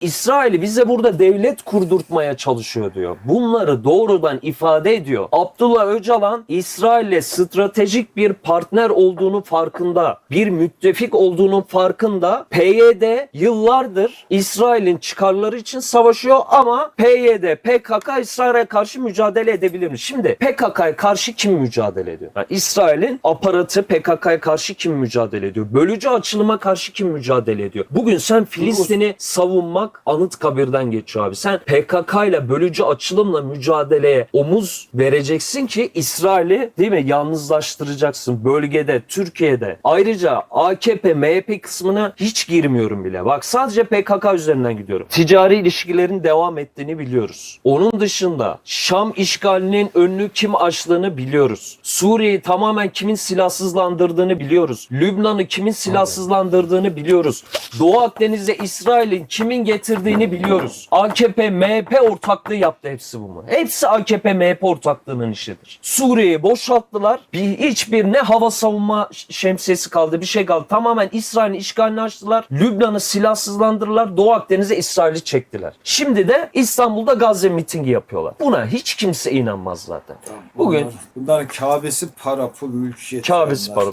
İsrail'i bize burada devlet kurdurtmaya çalışıyor diyor. Bunları doğrudan ifade ediyor. Abdullah Öcalan İsrail'le stratejik bir partner olduğunu farkında. Bir müttefik olduğunun farkında. PYD yıllardır İsrail'in çıkarları için savaşıyor ama PYD, PKK İsrail'e karşı mücadele edebilir mi? Şimdi PKK'ya karşı kim mücadele ediyor? Yani İsrail'in aparatı PKK'ya karşı kim mücadele ediyor? Bölücü açılıma karşı kim mücadele ediyor? Bugün sen Filistin'i savunmak Anıtkabir'den geçiyor abi. Sen PKK ile bölücü açılımla mücadeleye omuz vereceksin ki İsrail'i değil mi yalnızlaştıracaksın bölgede, Türkiye'de. Ayrıca AKP, MHP kısmına hiç girmiyorum bile. Bak sadece PKK üzerinden gidiyorum. Ticari ilişkilerin devam ettiğini biliyoruz. Onun dışında Şam işgalinin önünü kim açtığını biliyoruz. Suriye'yi tamamen kimin silahsızlandırdığını biliyoruz. Lübnan'ı kimin silahsızlandırdığını biliyoruz. Doğu Akdeniz'e İsrail'in kimin getirdiğini biliyoruz. AKP, MHP ortaklığı yaptı hepsi bunu. Hepsi AKP, MHP ortaklığının işidir. Suriye'yi boşalttılar. Bir, hiçbir ne hava savunma şemsiyesi kaldı bir şey kaldı. Tamamen İsrail'in işgalini açtılar. Lübnan'ı silahsızlandırdılar. Doğu Akdeniz'e İsrail'i çektiler. Şimdi de İstanbul'da Gazze mitingi yapıyorlar. Buna hiç kimse inanmaz zaten. Bugün Bunlar, bunların Kabe'si para, pul, mülkiyet. Bunlar. para.